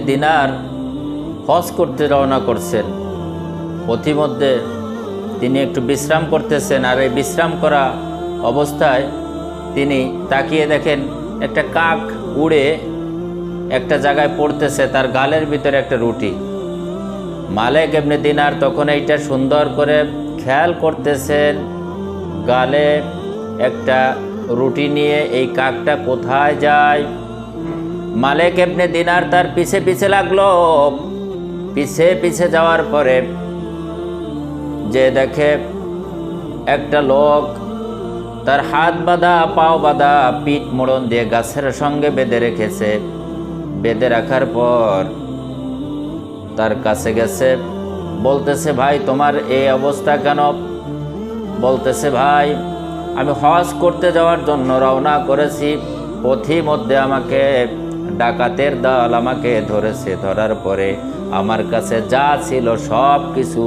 দিনার হজ করতে রওনা করছেন। পথিমধ্যে তিনি একটু বিশ্রাম করতেছেন আর এই বিশ্রাম করা অবস্থায় তিনি তাকিয়ে দেখেন একটা কাক উড়ে একটা জায়গায় পড়তেছে, তার গালের ভিতরে একটা রুটি। মালেক এমনি দিনার তখন এইটা সুন্দর করে খেয়াল করতেছেন, গালে একটা রুটি নিয়ে এই কাকটা কোথায় যায়। মালেক এমনি দিনার তার পিছে পিছে লাগল। পিছে পিছে যাওয়ার পরে যে দেখে একটা লোক তার হাত বাঁধা, পাও বাঁধা, পিঠ মোড়ন দিয়ে গাছের সঙ্গে বেঁধে রেখেছে। বেঁধে রাখার পর তার কাছে গেছে, বলতেছে, ভাই, তোমার এই অবস্থা কেন? বলতেছে, ভাই, আমি হজ করতে যাওয়ার জন্য রওনা করেছি। পথি মধ্যে আমাকে ডাকাতের দল আমাকে ধরেছে, ধরার পরে আমার কাছে যা ছিল সব কিছু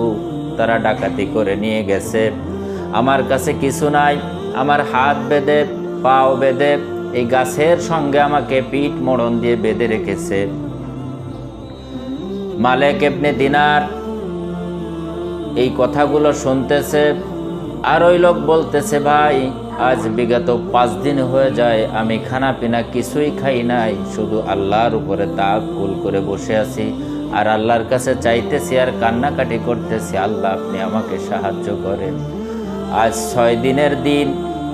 তারা ডাকাতি করে নিয়ে গেছে। আমার কাছে কিছু নাই, আমার হাত বেঁধে, পাও বেঁধে, এই গাছের সঙ্গে আমাকে পিঠ মোড়ন দিয়ে বেঁধে রেখেছে। মালেক এমনি দিনার এই কথাগুলো শুনতেছে। আর ওই লোক বলতেছে, ভাই, আজ বিগত পাঁচ দিন হয়ে যায়, আমি খানা পিনা কিছুই খাই নাই, শুধু আল্লাহর উপরে তাক কুল করে বসে আছি। আর আল্লাহর কাছে চাইতেছি আর কান্নাকাটি করতেছি, আল্লাহ আপনি আমাকে সাহায্য করেন। আজ ছয় দিনের দিন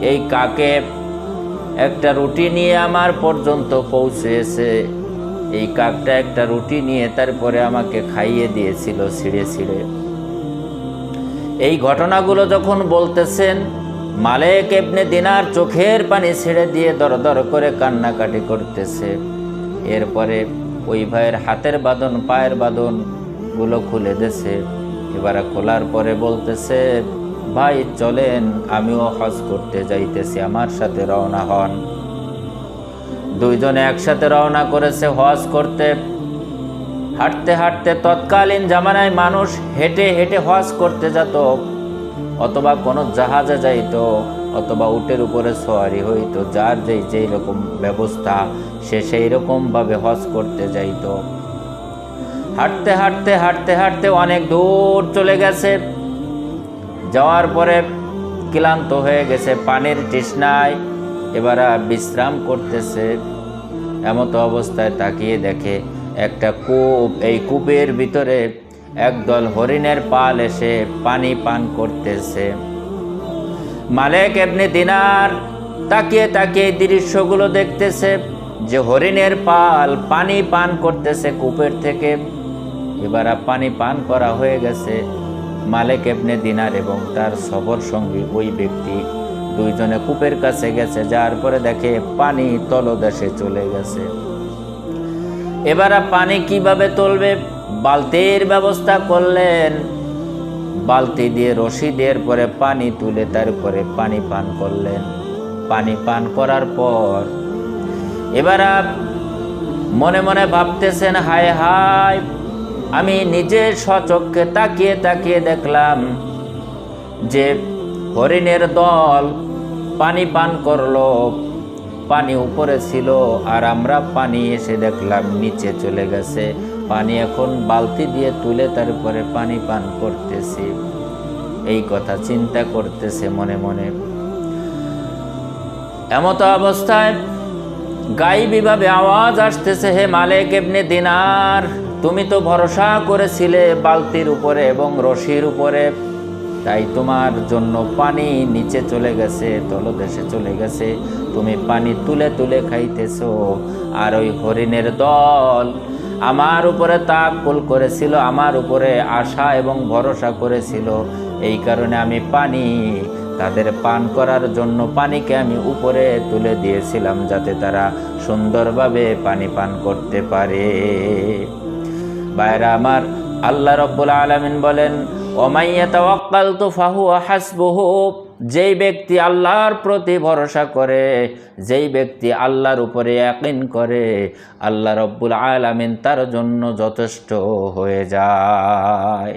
এই কাকে একটা রুটি নিয়ে আমার পর্যন্ত পৌঁছেছে। এই কাকটা একটা রুটি নিয়ে তারপরে আমাকে খাইয়ে দিয়েছিল, ছিঁড়ে ছিঁড়ে। এই ঘটনাগুলো যখন বলতেছেন, মালেক এবনে দিনার চোখের পানি ছেড়ে দিয়ে দর দর করে কান্নাকাটি করতেছে। এরপরে ওই ভাইয়ের হাতের বাঁধন, পায়ের বাঁধনগুলো খুলে দেছে এবারে খোলার পরে বলতেছে, ভাই, চলেন, আমিও হজ করতে যাইতেছি, আমার সাথে রওনা হন। দুইজনে একসাথে রওনা করেছে হজ করতে। হাঁটতে হাঁটতে তৎকালীন জামানায় মানুষ হেঁটে হেঁটে হজ করতে যেত, অথবা কোনো জাহাজে যাইত, অথবা উটের উপরে সোয়ারি হইতো, যার যেই যেই রকম ব্যবস্থা, সে সেই রকমভাবে হজ করতে যাইত। হাঁটতে হাঁটতে হাঁটতে হাঁটতে অনেক দূর চলে গেছে। যাওয়ার পরে ক্লান্ত হয়ে গেছে, পানির তৃষ্ণায় এবার বিশ্রাম করতেছে, এমতো অবস্থায় তাকিয়ে দেখে একটা কূপ, এই কূপের ভিতরে একদল হরিণের পাল এসে পানি পান করতেছে। মালেক এমনি দিনার তাকিয়ে তাকিয়ে দৃশ্যগুলো দেখতেছে যে হরিণের পাল পানি পান করতেছে কূপের থেকে। এবার পানি পান করা হয়ে গেছে মালেক এবনে দিনার এবং তার সবর সঙ্গী ওই ব্যক্তি। দুইজনে কূপের কাছে গেছে, যার পরে দেখে পানি তলদেশে চলে গেছে। এবার পানি কীভাবে তুলবে? বালতির ব্যবস্থা করলেন। বালতি দিয়ে রশি দেওয়ার পরে পানি তুলে তারপরে পানি পান করলেন। পানি পান করার পর এবার মনে মনে ভাবতেছেন, হায় হায়, আমি নিজের সচক্ষে তাকিয়ে তাকিয়ে দেখলাম যে হরিণের দল পানি পান করল। পানি উপরে ছিল আর আমরা পানি এসে দেখলাম নিচে চলে গেছে। পানি এখন বালতি দিয়ে তুলে তারপরে পানি পান করতেছি। এই কথা চিন্তা করতেছে মনে মনে। এমতো অবস্থায় গাইবীভাবে আওয়াজ আসতেছে, হে মালেক এমনি দিনার, তুমি তো ভরসা করেছিলে বালতির উপরে এবং রশির উপরে। তাই তোমার জন্য পানি নিচে চলে গেছে, তলদেশে চলে গেছে। তুমি পানি তুলে তুলে খাইতেছ। আর ওই হরিণের দল আমার উপরে তাকুল করেছিল, আমার উপরে আশা এবং ভরসা করেছিল। এই কারণে আমি পানি, তাদের পান করার জন্য পানিকে আমি উপরে তুলে দিয়েছিলাম, যাতে তারা সুন্দরভাবে পানি পান করতে পারে। বাইরা আমার আল্লাহ রব্বুল আলমিন বলেন ওমাইয়া তাওয়াক্কাল তো ফাহু হাসবহু যেই ব্যক্তি আল্লাহর প্রতি ভরসা করে, যেই ব্যক্তি আল্লাহর উপরে একিন করে, আল্লাহ রব্বুল আলামিন তার জন্য যথেষ্ট হয়ে যায়।